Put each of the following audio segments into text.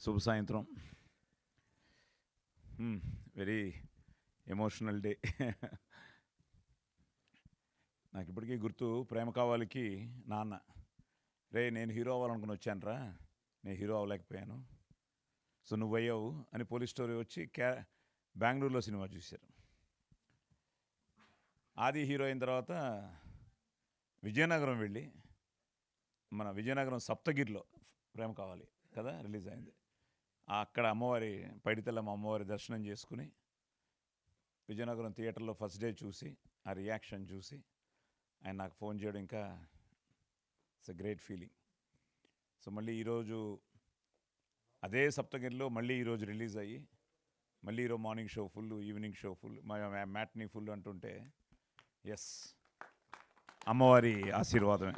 శుభ సాయంత్రం. Very emotional day నాకు ఇప్పటికీ గుర్తు ప్రేమ కావాలికి నాన్న రే నేను హీరో అవ్వాలనుకుని వచ్చానురా నేను హీరో అవ్వలేకపోయాను. సో నువ్వు అయ్యావు అని పోలీస్ స్టోరీ వచ్చి క్యా బెంగళూరులో సినిమా చూశారు. ఆది హీరో అయిన తర్వాత విజయనగరం వెళ్ళి మన విజయనగరం సప్తగిరిలో ప్రేమ కావాలి కదా రిలీజ్ అయింది. అక్కడ అమ్మవారి పైడితల్లమ్మ అమ్మవారి దర్శనం చేసుకుని విజయనగరం థియేటర్లో ఫస్ట్ డే చూసి ఆ రియాక్షన్ చూసి ఆయన నాకు ఫోన్ చేయడం ఇంకా it's a great feeling. So మళ్ళీ ఈరోజు అదే సప్తగిరిలో మళ్ళీ ఈరోజు రిలీజ్ అయ్యి మళ్ళీ ఈరోజు morning show full evening show full matinee full అంటుంటే ఎస్ అమ్మవారి ఆశీర్వాదమే.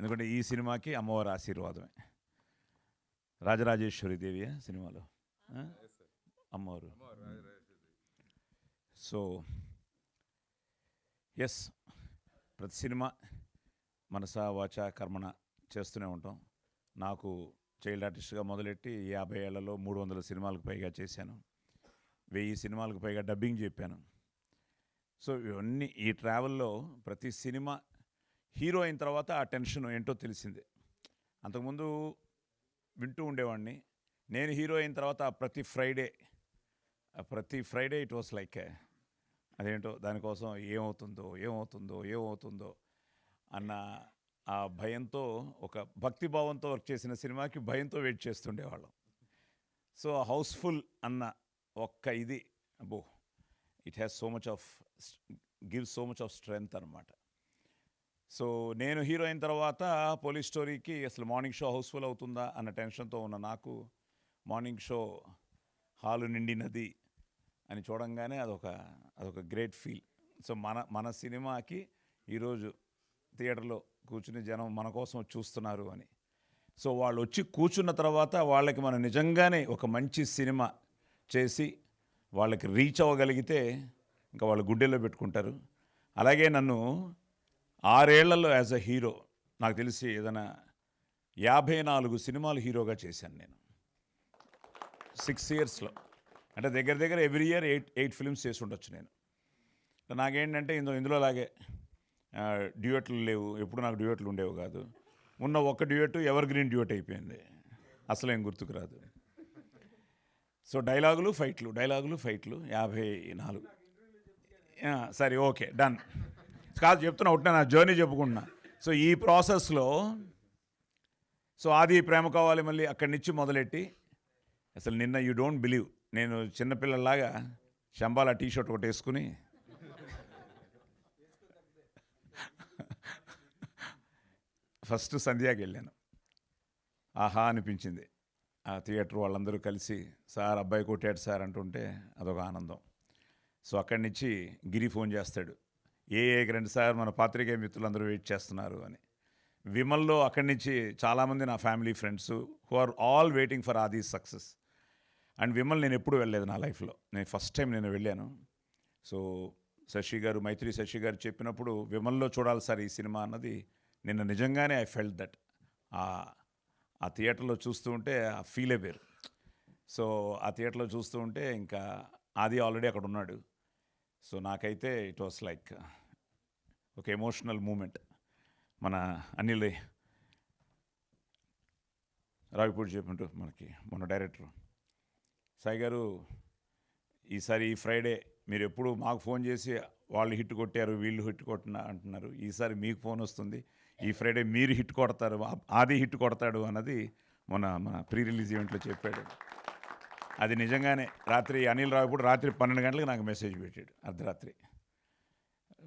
ఎందుకంటే ఈ సినిమాకి అమ్మవారి ఆశీర్వాదమే. రాజరాజేశ్వరి దేవి సినిమాలో? అమ్మవారు. సో ఎస్ ప్రతి సినిమా మనస వాచ కర్మణ చేస్తూనే ఉంటాం. నాకు చైల్డ్ ఆర్టిస్ట్గా మొదలెట్టి యాభై ఏళ్ళలో మూడు వందల సినిమాలకు పైగా చేశాను. వెయ్యి సినిమాలకు పైగా డబ్బింగ్ చెప్పాను. సో ఇవన్నీ ఈ ట్రావెల్లో ప్రతి సినిమా హీరో అయిన తర్వాత ఆ టెన్షన్ ఏంటో తెలిసిందే. అంతకుముందు వింటూ ఉండేవాడిని. నేను హీరో అయిన తర్వాత ఆ ప్రతి ఫ్రైడే ప్రతి ఫ్రైడే ఇట్ వాస్ లైక్ అదేంటో దానికోసం ఏమవుతుందో ఏమవుతుందో ఏమవుతుందో అన్న ఆ భయంతో ఒక భక్తిభావంతో వర్క్ చేసిన సినిమాకి భయంతో వెయిట్ చేస్తుండేవాళ్ళం. సో హౌస్ఫుల్ అన్న ఒక్క ఇది అబ్బో it has so much of give so much of strength అనమాట సో నేను హీరో అయిన తర్వాత పోలీస్ స్టోరీకి అసలు మార్నింగ్ షో హౌస్ఫుల్ అవుతుందా అన్న టెన్షన్తో ఉన్న నాకు మార్నింగ్ షో హాలు నిండినది అని చూడంగానే అదొక అదొక గ్రేట్ ఫీల్. సో మన మన సినిమాకి ఈరోజు థియేటర్లో కూర్చుని జనం మన కోసం చూస్తున్నారు అని. సో వాళ్ళు వచ్చి కూర్చున్న తర్వాత వాళ్ళకి మనం నిజంగానే ఒక మంచి సినిమా చేసి వాళ్ళకి రీచ్ అవ్వగలిగితే ఇంకా వాళ్ళు గుడ్డెల్లో పెట్టుకుంటారు. అలాగే నన్ను ఆరేళ్ళలో యాజ్ అ హీరో నాకు తెలిసి ఏదైనా యాభై నాలుగు సినిమాలు హీరోగా చేశాను నేను. సిక్స్ ఇయర్స్లో అంటే దగ్గర దగ్గర every year eight eight films చేసి ఉండొచ్చు నేను నాకేంటంటే ఇందులో ఇందులో లాగే డ్యూయట్లు లేవు. ఎప్పుడు నాకు డ్యూయట్లు ఉండేవి కాదు. ఉన్న ఒక్క డ్యూయట్ ఎవర్ గ్రీన్ డ్యూయట్ అయిపోయింది. అసలు ఏం గుర్తుకు రాదు. సో డైలాగులు ఫైట్లు డైలాగులు ఫైట్లు యాభై నాలుగు. సరే ఓకే డన్ కాదు చెప్తున్నా ఒకటే నా జర్నీ చెప్పుకుంటున్నా. సో ఈ ప్రాసెస్లో సో ఆది ప్రేమ కావాలి మళ్ళీ అక్కడి నుంచి మొదలెట్టి అసలు నిన్న యూ డోంట్ బిలీవ్ నేను చిన్నపిల్లలాగా శంబాల టీ షర్ట్ ఒకటి వేసుకుని ఫస్ట్ సంధ్యాకి వెళ్ళాను. ఆహా అనిపించింది. ఆ థియేటర్ వాళ్ళందరూ కలిసి సార్ అబ్బాయి కొట్టాడు సార్ అంటుంటే అదొక ఆనందం. సో అక్కడి నుంచి గిరి ఫోన్ చేస్తాడు. ఏ ఏ రండి సార్ మన పాత్రికేయ మిత్రులందరూ వెయిట్ చేస్తున్నారు అని. విమల్లో అక్కడి నుంచి చాలామంది నా family friends who are all waiting for Aadi success. And Vimal నేను ఎప్పుడు వెళ్ళలేదు నా లైఫ్లో. నేను ఫస్ట్ టైం నేను వెళ్ళాను. సో శశి గారు మైత్రి శశి గారు చెప్పినప్పుడు విమల్లో చూడాలి సార్ ఈ సినిమా అన్నది నిన్న నిజంగానే ఐ ఫెల్ట్ దట్. ఆ థియేటర్లో చూస్తూ ఉంటే ఆ ఫీలే వేరు. సో ఆ థియేటర్లో చూస్తూ ఉంటే ఇంకా ఆది ఆల్రెడీ అక్కడ ఉన్నాడు. సో నాకైతే ఇట్ వాస్ లైక్ ఒక ఎమోషనల్ మూమెంట్ మన అనిల్ రావిపూడి చెప్పినట్టు మనకి మన డైరెక్టర్ సాయి గారు ఈసారి ఈ ఫ్రైడే మీరు ఎప్పుడు మాకు ఫోన్ చేసి వాళ్ళు హిట్ కొట్టారు వీళ్ళు హిట్ కొట్టిన అంటున్నారు. ఈసారి మీకు ఫోన్ వస్తుంది. ఈ ఫ్రైడే మీరు హిట్ కొడతారు ఆది హిట్ కొడతాడు అన్నది మన మన ప్రీ రిలీజ్ ఈవెంట్లో చెప్పాడు. అది నిజంగానే రాత్రి అనిల్ రావుడు రాత్రి పన్నెండు గంటలకు నాకు మెసేజ్ పెట్టాడు అర్ధరాత్రి.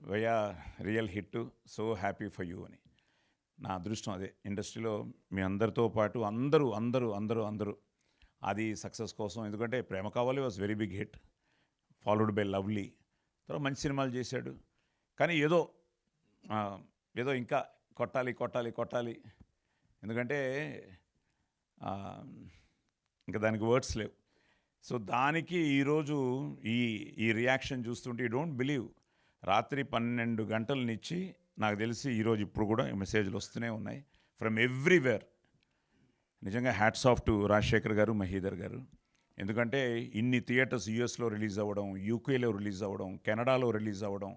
Via real hit so happy for you అని. నా అదృష్టం అదే. ఇండస్ట్రీలో మీ అందరితో పాటు అందరూ అందరూ అందరూ అందరూ. అది సక్సెస్ కోసం ఎందుకంటే ప్రేమ కావాలి was very big hit. Followed by lovely. తర్వాత మంచి సినిమాలు చేశాడు. కానీ ఏదో ఏదో ఇంకా కొట్టాలి కొట్టాలి కొట్టాలి. ఎందుకంటే ఇంకా దానికి వర్డ్స్ లేవు. సో దానికి ఈరోజు ఈ ఈ రియాక్షన్ చూస్తుంటే యూ డోంట్ బిలీవ్ రాత్రి పన్నెండు గంటలనిచ్చి నాకు తెలిసి ఈరోజు ఇప్పుడు కూడా మెసేజ్లు వస్తూనే ఉన్నాయి. ఫ్రమ్ ఎవ్రీవేర్ నిజంగా hats off to Rajasekhar garu Mahidhar garu. ఎందుకంటే ఇన్ని థియేటర్స్ యూఎస్లో రిలీజ్ అవ్వడం యూకేలో రిలీజ్ అవ్వడం కెనడాలో రిలీజ్ అవ్వడం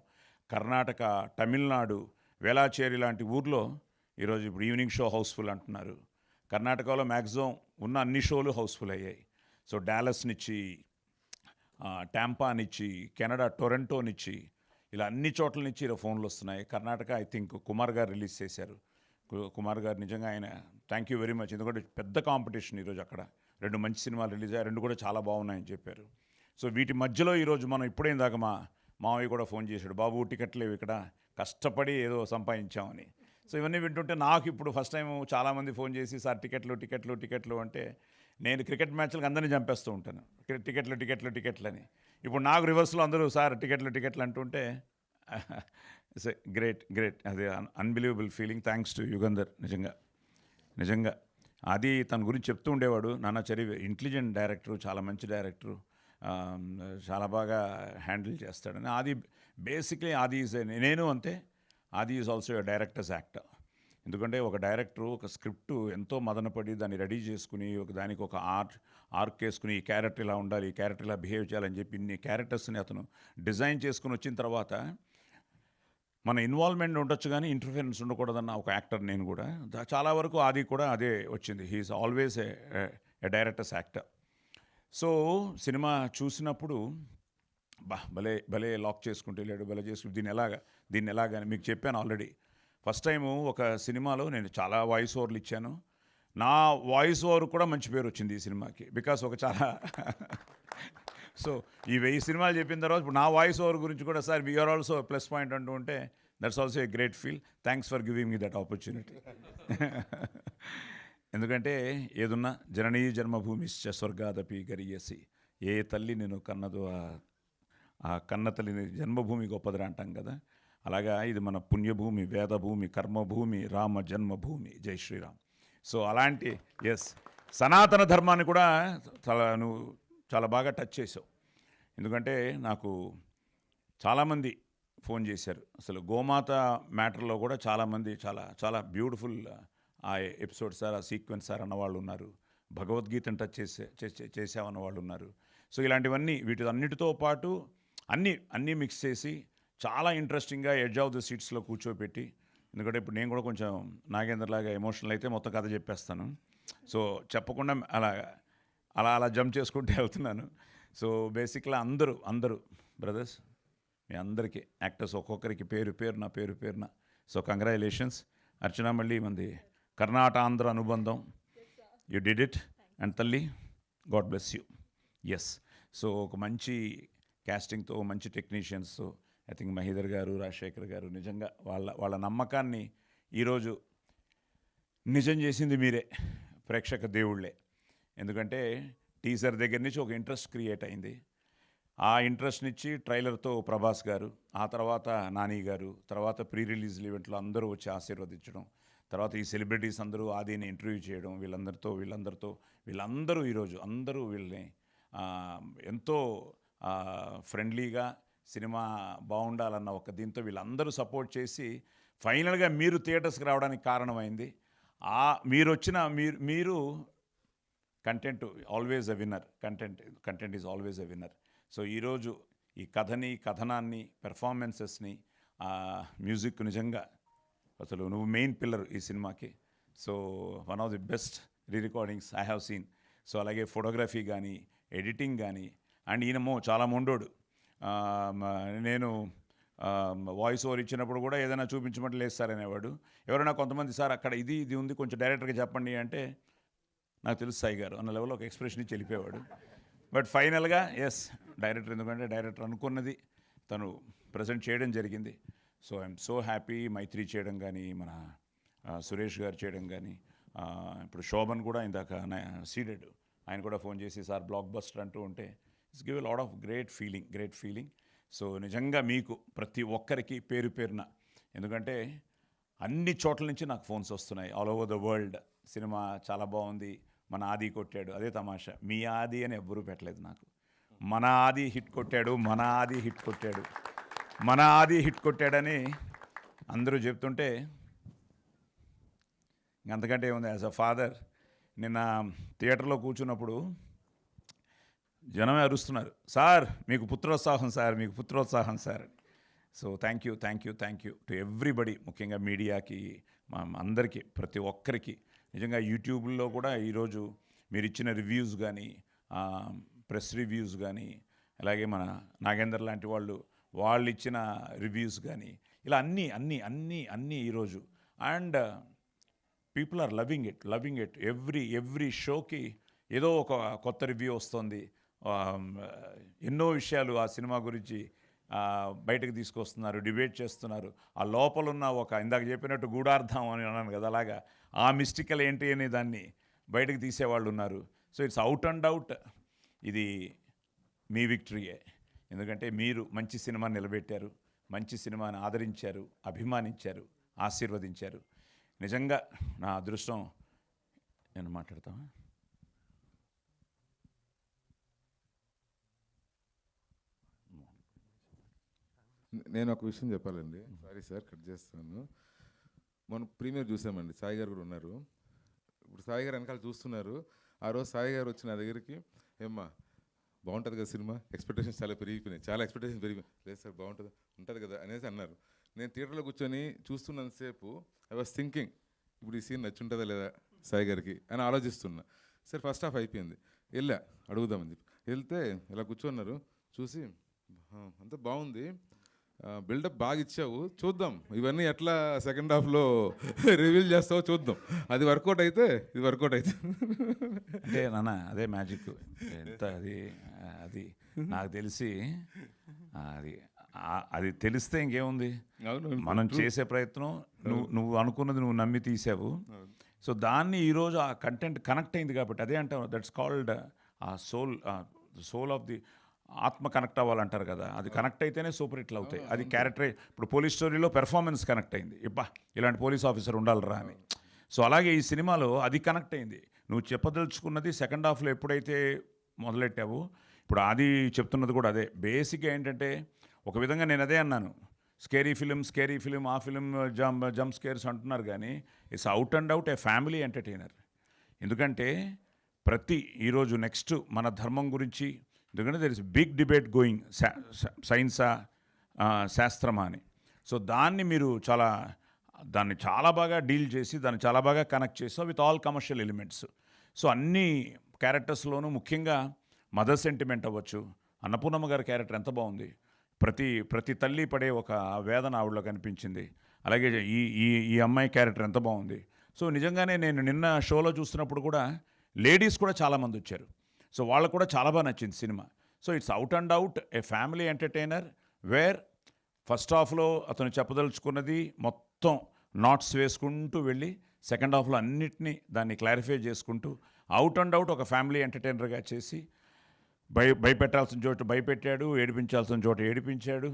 కర్ణాటక తమిళనాడు వేలాచేరి లాంటి ఊర్లో ఈరోజు ఇప్పుడు ఈవినింగ్ షో హౌస్ఫుల్ అంటున్నారు. కర్ణాటకలో మ్యాక్సిమం ఉన్న అన్ని షోలు హౌస్ఫుల్ అయ్యాయి. సో డాలస్నిచ్చి ట్యాంపానిచ్చి కెనడా టొరంటోనిచ్చి ఇలా అన్ని చోట్ల నుంచి ఇలా ఫోన్లు వస్తున్నాయి. కర్ణాటక ఐ థింక్ కుమార్ గారు రిలీజ్ చేశారు. కుమార్ గారు నిజంగా ఆయన థ్యాంక్ యూ వెరీ మచ్. ఎందుకంటే పెద్ద కాంపిటీషన్ ఈరోజు అక్కడ. రెండు మంచి సినిమాలు రిలీజ్ అయ్యాయి రెండు కూడా చాలా బాగున్నాయని చెప్పారు. సో వీటి మధ్యలో ఈరోజు మనం ఇప్పుడే దాకా మా మావయ్య కూడా ఫోన్ చేశాడు. బాబు టికెట్లు లేవు ఇక్కడ కష్టపడి ఏదో సంపాదించామని. సో ఇవన్నీ వింటుంటే నాకు ఇప్పుడు ఫస్ట్ టైం చాలామంది ఫోన్ చేసి సార్ టికెట్లు టికెట్లు టికెట్లు అంటే నేను క్రికెట్ మ్యాచ్లకు అందరినీ చంపేస్తూ ఉంటాను. టికెట్లు టికెట్లు టికెట్లు అని ఇప్పుడు నాకు రివర్స్లో అందరూ సార్ టికెట్లు టికెట్లు అంటుంటే ఇట్స్ గ్రేట్ గ్రేట్. అది unbelievable feeling. Thanks to Yugandhar. నిజంగా నిజంగా. అది తన గురించి చెప్తూ ఉండేవాడు. నాన్న చరి ఇంటెలిజెంట్ డైరెక్టరు చాలా మంచి డైరెక్టరు. చాలా బాగా హ్యాండిల్ చేస్తాడని. అది బేసిక్లీ ఆది ఈజ్ నేను అంతే. ఆది ఈజ్ ఆల్సో డైరెక్టర్స్ యాక్టర్. ఎందుకంటే ఒక డైరెక్టరు ఒక స్క్రిప్ట్ ఎంతో మదనపడి దాన్ని రెడీ చేసుకుని ఒక దానికి ఒక ఆర్ట్ ఆర్క్ వేసుకుని ఈ క్యారెక్టర్ ఇలా ఉండాలి ఈ క్యారెక్టర్ ఇలా బిహేవ్ చేయాలని చెప్పి ఇన్ని క్యారెక్టర్స్ని అతను డిజైన్ చేసుకుని వచ్చిన తర్వాత మన ఇన్వాల్వ్మెంట్ ఉండొచ్చు కానీ ఇంటర్ఫిరెన్స్ ఉండకూడదన్న ఒక యాక్టర్ నేను కూడా. చాలా వరకు అది కూడా అదే వచ్చింది. He's always a director's actor so cinema చూసినప్పుడు బా భలే భలే లాక్ చేసుకుంటే లేడు భలే చేసుకుంటే దీన్ని ఎలాగా దీన్ని ఎలాగా అని మీకు చెప్పాను ఆల్రెడీ. ఫస్ట్ టైము ఒక సినిమాలో నేను చాలా వాయిస్ ఓవర్లు ఇచ్చాను. నా వాయిస్ ఓవర్ కూడా మంచి పేరు వచ్చింది ఈ సినిమాకి బికాస్ ఒక చాలా సో ఈ వెయ్యి సినిమాలు చెప్పిన తర్వాత ఇప్పుడు నా వాయిస్ ఓవర్ గురించి కూడా sir we are also plus point అంటూ ఉంటే that's also a great feel thanks for giving me that opportunity ఎందుకంటే ఏదున్నా జననీ జన్మభూమి స్వర్గాదపి గరియసి. ఏ తల్లి నేను కన్నదో ఆ- ఆ కన్న తల్లిని జన్మభూమి గొప్పదిరా అంటాం కదా. అలాగా ఇది మన పుణ్యభూమి వేదభూమి కర్మభూమి రామ జన్మభూమి. జై శ్రీరామ్. సో అలాంటి ఎస్ సనాతన ధర్మాన్ని కూడా చాలా నువ్వు చాలా బాగా టచ్ చేసావు. ఎందుకంటే నాకు చాలామంది ఫోన్ చేశారు. అసలు గోమాత మ్యాటర్లో కూడా చాలామంది చాలా చాలా బ్యూటిఫుల్ ఆ ఎపిసోడ్ సార్ ఆ సీక్వెన్స్ సార్ అన్న వాళ్ళు ఉన్నారు. భగవద్గీతను టచ్ చేసే చేసే- చేసామన్న వాళ్ళు ఉన్నారు. సో ఇలాంటివన్నీ వీటి అన్నిటితో పాటు అన్నీ అన్నీ మిక్స్ చేసి చాలా ఇంట్రెస్టింగ్గా ఎడ్జ్ ఆఫ్ ది సీట్స్లో కూర్చోబెట్టి ఎందుకంటే ఇప్పుడు నేను కూడా కొంచెం నాగేంద్రలాగా ఎమోషనల్ అయితే మొత్తం కథ చెప్పేస్తాను. సో చెప్పకుండా అలా అలా అలా జంప్ చేసుకుంటూ వెళ్తున్నాను. సో బేసిక్గా అందరూ అందరూ బ్రదర్స్ మీ అందరికీ యాక్టర్స్ ఒక్కొక్కరికి పేరు పేరు నా పేరు పేరున. సో కంగ్రాచులేషన్స్ అర్చన మళ్ళీ మంది కర్ణాట ఆంధ్ర అనుబంధం. యూ డిడ్ ఇట్ అండ్ తల్లి God bless you yes so ఒక మంచి క్యాస్టింగ్తో మంచి టెక్నీషియన్స్తో ఐ థింక్ మహీధర్ గారు రాజశేఖర్ గారు నిజంగా వాళ్ళ వాళ్ళ నమ్మకాన్ని ఈరోజు నిజం చేసింది మీరే ప్రేక్షక దేవుళ్ళే. ఎందుకంటే టీజర్ దగ్గర నుంచి ఒక ఇంట్రెస్ట్ క్రియేట్ అయింది. ఆ ఇంట్రెస్ట్నిచ్చి ట్రైలర్తో ప్రభాస్ గారు ఆ తర్వాత నాని గారు తర్వాత ప్రీ రిలీజ్ ఈవెంట్లో అందరూ వచ్చి ఆశీర్వదించడం తర్వాత ఈ సెలబ్రిటీస్ అందరూ ఆదిని ఇంటర్వ్యూ చేయడం వీళ్ళందరితో వీళ్ళందరితో వీళ్ళందరూ ఈరోజు అందరూ వీళ్ళని ఎంతో ఫ్రెండ్లీగా సినిమా బాగుండాలన్న ఒక దీంతో వీళ్ళందరూ సపోర్ట్ చేసి ఫైనల్గా మీరు థియేటర్స్కి రావడానికి కారణమైంది. ఆ మీరు వచ్చిన మీరు మీరు content always a winner. Content content is always a winner. So ఈరోజు ఈ కథని కథనాన్ని పెర్ఫార్మెన్సెస్ని మ్యూజిక్ నిజంగా అసలు నువ్వు మెయిన్ పిల్లర్ ఈ సినిమాకి. So one of the best re recordings I have seen. So అలాగే ఫోటోగ్రఫీ కానీ ఎడిటింగ్ కానీ అండ్ ఈయనమో చాలా మొండోడు. నేను వాయిస్ ఓవర్ ఇచ్చినప్పుడు కూడా ఏదైనా చూపించమంటే లేదు సార్ అనేవాడు. ఎవరైనా కొంతమంది సార్ అక్కడ ఇది ఇది ఉంది కొంచెం డైరెక్ట్గా చెప్పండి అంటే నాకు తెలుసు సాయి గారు అన్న లెవెల్లో ఒక ఎక్స్ప్రెషన్ ఇచ్చి బట్ ఫైనల్గా ఎస్ డైరెక్టర్ ఎందుకంటే డైరెక్టర్ అనుకున్నది తను ప్రజెంట్ చేయడం జరిగింది. So I'm so happy Mythri చేయడం కానీ మన సురేష్ గారు చేయడం కానీ ఇప్పుడు శోభన్ కూడా ఇందాక సీడెడ్ ఆయన కూడా ఫోన్ చేసి సార్ బ్లాక్ బస్టర్ అంటూ ఉంటే it's give lot of great feeling great feeling so నిజంగా మీకు ప్రతి ఒక్కరికి పేరు పేరున ఎందుకంటే అన్ని చోట్ల నుంచి నాకు ఫోన్స్ వస్తున్నాయి. All over the world cinema చాలా బాగుంది. మన ఆది కొట్టాడు. అదే తమాషా. మీ ఆది అని ఎవ్వరూ పెట్టలేదు నాకు. మన ఆది హిట్ కొట్టాడు మన ఆది హిట్ కొట్టాడు. మన ఆది హిట్ కొట్టాడని అందరూ చెప్తుంటే అంతకంటే ఏముంది? యాజ్ అ ఫాదర్ నిన్న థియేటర్లో కూర్చున్నప్పుడు జనమే అరుస్తున్నారు. సార్ మీకు పుత్రోత్సాహం సార్ మీకు పుత్రోత్సాహం sir so thank you thank you thank you to everybody ముఖ్యంగా మీడియాకి మా అందరికీ ప్రతి ఒక్కరికి. నిజంగా యూట్యూబ్లో కూడా ఈరోజు మీరు ఇచ్చిన రివ్యూస్ కానీ ప్రెస్ రివ్యూస్ కానీ అలాగే మన నాగేందర్ లాంటి వాళ్ళు వాళ్ళు ఇచ్చిన రివ్యూస్ కానీ ఇలా అన్నీ అన్నీ అన్నీ అన్నీ ఈరోజు. And people are loving it loving it every every షోకి ఏదో ఒక కొత్త రివ్యూ వస్తుంది. ఎన్నో విషయాలు ఆ సినిమా గురించి బయటకు తీసుకొస్తున్నారు డిబేట్ చేస్తున్నారు. ఆ లోపలున్న ఒక ఇందాక చెప్పినట్టు గూఢార్థం అని అన్నాను కదా అలాగా. ఆ మిస్టికల్ ఏంటి అనే దాన్ని బయటకు తీసేవాళ్ళు ఉన్నారు. So it's out and out. ఇది మీ విక్టరీయే. ఎందుకంటే మీరు మంచి సినిమా నిలబెట్టారు మంచి సినిమాని ఆదరించారు అభిమానించారు ఆశీర్వదించారు. నిజంగా నా అదృష్టం నేను మాట్లాడతాను నేను ఒక విషయం చెప్పాలండి. సారీ సార్ కట్ చేస్తాను మనం ప్రీమియర్ చూసామండి. సాయి గారు కూడా ఉన్నారు. ఇప్పుడు సాయి గారు వెనకాల చూస్తున్నారు. ఆ రోజు సాయి గారు వచ్చి నా దగ్గరికి ఏమ్మా బాగుంటుంది కదా సినిమా? ఎక్స్పెక్టేషన్స్ చాలా పెరిగిపోయినాయి. చాలా ఎక్స్పెక్టేషన్స్ పెరిగిపోయి లేదు సార్ బాగుంటుంది ఉంటుంది కదా అనేసి అన్నారు. నేను థియేటర్లో కూర్చొని చూస్తున్నంతసేపు ఐ వాస్ థింకింగ్ ఇప్పుడు ఈ సీన్ నచ్చుంటుందా లేదా సాయి గారికి? అని ఆలోచిస్తున్నా. సరే ఫస్ట్ హాఫ్ అయిపోయింది. వెళ్ళా అడుగుదామని చెప్పి. వెళ్తే ఇలా కూర్చున్నారు చూసి అంతా బాగుంది. బిల్డప్ బాగా ఇచ్చావు. చూద్దాం. ఇవన్నీ ఎట్లా సెకండ్ హాఫ్లో రివీల్ చేస్తావో చూద్దాం. అది వర్కౌట్ అయితే ఇది వర్కౌట్ అయితే. అంటే నాన్న అదే మ్యాజిక్. ఎంత అది అది నాకు తెలిసి అది అది తెలిస్తే ఇంకేముంది? మనం చేసే ప్రయత్నం నువ్వు నువ్వు అనుకున్నది నువ్వు నమ్మి తీసావు. సో దాన్ని ఈరోజు ఆ కంటెంట్ కనెక్ట్ అయింది కాబట్టి అదే అంటాం. That's called a soul soul of the ఆత్మ కనెక్ట్ అవ్వాలంటారు కదా. అది కనెక్ట్ అయితేనే సూపర్ హిట్లు అవుతాయి. అది క్యారెక్టర్ ఇప్పుడు పోలీస్ స్టోరీలో పెర్ఫార్మెన్స్ కనెక్ట్ అయింది. ఇబ్బా ఇలాంటి పోలీస్ ఆఫీసర్ ఉండాలిరా అని. సో అలాగే ఈ సినిమాలో అది కనెక్ట్ అయింది. నువ్వు చెప్పదలుచుకున్నది సెకండ్ హాఫ్లో ఎప్పుడైతే మొదలెట్టావో ఇప్పుడు అది చెప్తున్నది కూడా అదే. బేసిక్గా ఏంటంటే ఒక విధంగా నేను అదే అన్నాను. స్కేరీ ఫిలిం స్కేరీ ఫిలిం ఆ ఫిలిం జమ్ జంప్ స్కేర్స్ అంటున్నారు కానీ it's out and out a family entertainer. ఎందుకంటే ప్రతి ఈరోజు నెక్స్ట్ మన ధర్మం గురించి ఎందుకంటే there is big debate going సైన్సా శాస్త్రమా అని. సో దాన్ని మీరు చాలా దాన్ని చాలా బాగా డీల్ చేసి దాన్ని చాలా బాగా కనెక్ట్ చేసాం with all commercial elements so అన్ని క్యారెక్టర్స్లోనూ ముఖ్యంగా మదర్ సెంటిమెంట్ అవ్వచ్చు. అన్నపూర్ణమ్మ గారి క్యారెక్టర్ ఎంత బాగుంది. ప్రతి ప్రతి తల్లి పడే ఒక వేదన ఆవిడలో కనిపించింది. అలాగే ఈ ఈ ఈ అమ్మాయి క్యారెక్టర్ ఎంత బాగుంది. సో నిజంగానే నేను నిన్న షోలో చూస్తున్నప్పుడు కూడా లేడీస్ కూడా చాలామంది వచ్చారు. సో వాళ్ళకు కూడా చాలా బాగా నచ్చింది cinema. So it's out and out a family entertainer where first హాఫ్లో అతను చెప్పదలుచుకున్నది మొత్తం నాట్స్ వేసుకుంటూ వెళ్ళి సెకండ్ హాఫ్లో అన్నిటినీ దాన్ని క్లారిఫై చేసుకుంటూ అవుట్ అండ్ అవుట్ ఒక ఫ్యామిలీ ఎంటర్టైనర్గా చేసి భయ భయపెట్టాల్సిన చోట భయపెట్టాడు ఏడిపించాల్సిన చోట ఏడిపించాడు.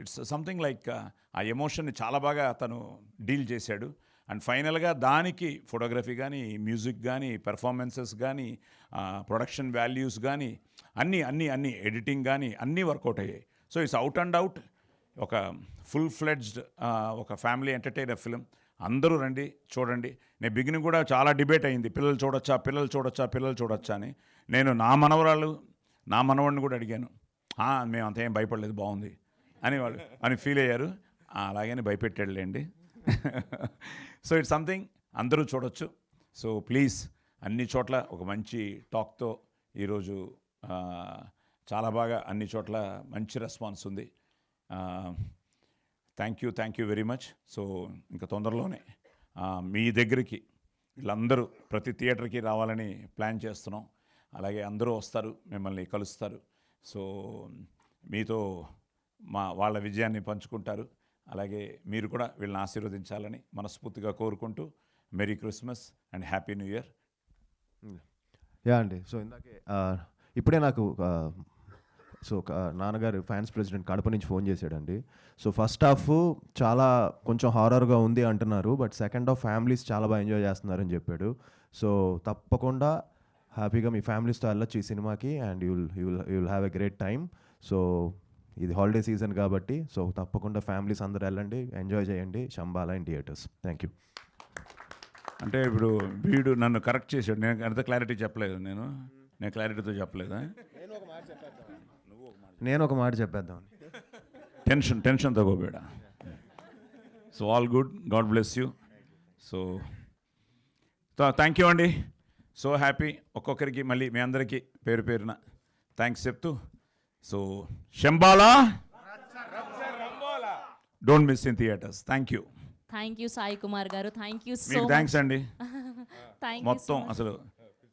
ఇట్స్ సంథింగ్ లైక్ ఆ ఎమోషన్ని చాలా బాగా అతను డీల్ చేశాడు. అండ్ ఫైనల్గా దానికి ఫోటోగ్రఫీ కానీ మ్యూజిక్ కానీ పెర్ఫార్మెన్సెస్ కానీ ప్రొడక్షన్ వాల్యూస్ కానీ అన్నీ అన్నీ అన్నీ ఎడిటింగ్ కానీ అన్నీ వర్కౌట్ అయ్యాయి. So it's out and out. ఒక ఫుల్ ఫ్లెడ్జ్డ్ ఒక ఫ్యామిలీ ఎంటర్టైనర్ ఫిలిం. అందరూ రండి చూడండి. నేను బిగినింగ్ కూడా చాలా డిబేట్ అయింది. పిల్లలు చూడొచ్చా పిల్లలు చూడొచ్చా పిల్లలు చూడొచ్చా అని. నేను నా మనవరాలు నా మనవాడిని కూడా అడిగాను. మేము అంత ఏం భయపడలేదు బాగుంది అని వాళ్ళు అని ఫీల్ అయ్యారు. అలాగే భయపెట్టాడులేండి. సో ఇట్స్ సంథింగ్ అందరూ చూడొచ్చు. సో ప్లీజ్ అన్ని చోట్ల ఒక మంచి టాక్తో ఈరోజు చాలా బాగా అన్ని చోట్ల మంచి రెస్పాన్స్ ఉంది. Thank you thank you very much so ఇంకా తొందరలోనే మీ దగ్గరికి వీళ్ళందరూ ప్రతి థియేటర్కి రావాలని ప్లాన్ చేస్తున్నాం. అలాగే అందరూ వస్తారు మిమ్మల్ని కలుస్తారు. సో మీతో మా వాళ్ళ విజయాన్ని పంచుకుంటారు. అలాగే మీరు కూడా వీళ్ళని ఆశీర్వదించాలని మనస్ఫూర్తిగా కోరుకుంటూ merry Christmas and happy new year yeah అండి. సో ఇందాకే ఇప్పుడే నాకు సో నాన్నగారు ఫ్యాన్స్ ప్రెసిడెంట్ కడప నుంచి ఫోన్ చేశాడండి. సో ఫస్ట్ హాఫ్ చాలా కొంచెం హారర్గా ఉంది అంటున్నారు బట్ సెకండ్ హాఫ్ ఫ్యామిలీస్ చాలా బాగా ఎంజాయ్ చేస్తున్నారని చెప్పాడు. సో తప్పకుండా హ్యాపీగా మీ ఫ్యామిలీస్తో వెళ్ళొచ్చు ఈ సినిమాకి and you'll you'll you'll have a great time so ఇది హాలిడే సీజన్ కాబట్టి సో తప్పకుండా ఫ్యామిలీస్ అందరూ వెళ్ళండి ఎంజాయ్ చేయండి. Shambhala in theatres thank you అంటే ఇప్పుడు వీడు నన్ను కరెక్ట్ చేశాడు. నేను అంత క్లారిటీ చెప్పలేదు నేను. నేను క్లారిటీతో చెప్పలేదా? నేను ఒక మాట చెప్పేద్దాం. Tension tension తగ్గోబేడ so all good God bless you so thank you అండి. సో హ్యాపీ ఒక్కొక్కరికి మళ్ళీ మీ అందరికీ పేరు పేరున థ్యాంక్స్ చెప్తూ so Shambhala don't miss in theatres thank you thank you Sai Kumar garu thank you so thanks అండి. మొత్తం అసలు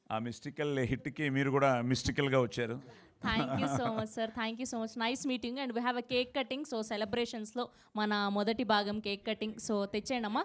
ఆ మిస్టికల్ హిట్కి మీరు కూడా మిస్టికల్గా వచ్చారు. Thank you so much sir thank you so much nice meeting and we have a cake cutting so సెలబ్రేషన్స్లో మన మొదటి భాగం కేక్ కటింగ్ సో తెచ్చేయండి అమ్మా